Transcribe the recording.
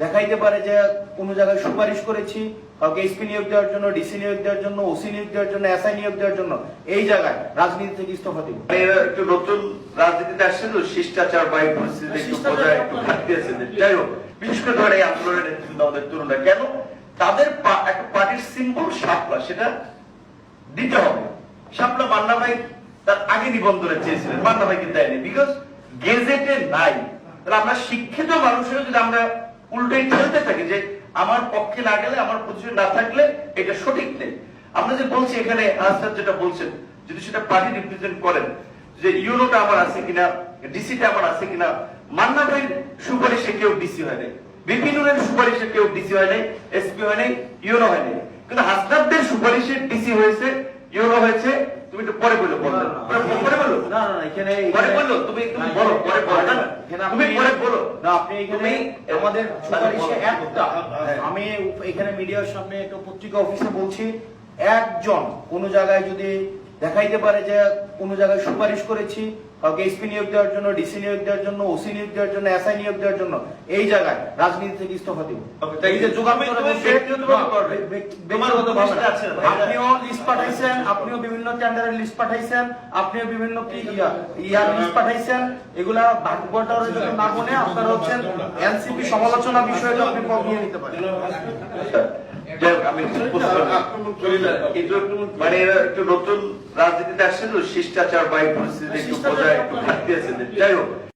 দেখাইতে পারে যে কোনো জায়গায় সুপারিশ করেছি কাউকে এসপি নিয়োগ দেওয়ার জন্য ডিসি নিয়োগ দেওয়ার জন্য ওসি নিয়োগ দেওয়ার জন্য এসআই নিয়োগ দেওয়ার জন্য এই জায়গায় রাজনীতি থেকে ইস্তফা দিব। মানে একটু নতুন রাজনীতিতে আসছে তো শিষ্টাচার বা একটু একটু ঘাটতি আছে যাই হোক বিশেষ করে ধরে আন্দোলনের নেতৃত্ব আমাদের তরুণরা কেন তাদের একটা পার্টির সিম্বল শাপলা সেটা দিতে হবে। শাপলা মান্না ভাই তার আগে নিবন্ধনে চেয়েছিলেন মান্না ভাইকে দেয়নি বিকজ গেজেটে নাই। তাহলে আমরা শিক্ষিত মানুষের যদি আমরা উল্টোই ঠেলতে থাকি যে আমার পক্ষে না গেলে, আমার পজিশন না থাকলে এটা সঠিক নেই। আমরা যে বলছি এখানে, আনসার যেটা বলছেন, যদি সেটা পার্টি রিপ্রেজেন্ট করেন, যে ইউনোটা আমার আছে কিনা, ডিসিটা আমার আছে কিনা মান্না ভাইয়ের সুপারিশে কেউ ডিসি হয় নাই। বিপিনুরের সুপারিশে কেউ ডিসি হয় নাই, এসপি হয় নাই, ইউনো হয় নাই। কিন্তু হাসনাবদের সুপারিশে ডিসি হয়েছে, ইউনো হয়েছে, তুমি একটু পরে বলে বলো। এখানে পরে বলল তুমি তুমি বলো পরে বলো না না। তুমি পরে বলো। না আপনি এখানে আমাদের সুপারিশে একটা। আমি এখানে মিডিয়ার সামনে একটা পত্রিকা অফিসে বলছি একজন কোন জায়গায় যদি দেখাইতে পারে যে কোন জায়গায় সুপারিশ করেছি কাউকে এসপি নিয়োগ দেওয়ার জন্য ডিসি নিয়োগ দেওয়ার জন্য ওসি নিয়োগ দেওয়ার জন্য এসআই নিয়োগ দেওয়ার জন্য এই জায়গায় রাজনীতি থেকে ইস্তফা দিব? এই যে। আপনিও লিস্ট পাঠাইছেন আপনিও বিভিন্ন টেন্ডারের লিস্ট পাঠাইছেন আপনিও বিভিন্ন কি ইয়ার লিস্ট পাঠাইছেন এগুলা ভাগ্যটার জন্য না মনে আপনারা হচ্ছেন এনসিপি সমালোচনা বিষয়টা আপনি কম নিয়ে নিতে পারেন। মানে একটু নতুন রাজনীতিতে আসছে তো শিষ্টাচার বা বজায় একটু ঘাটতি আছে যাই হোক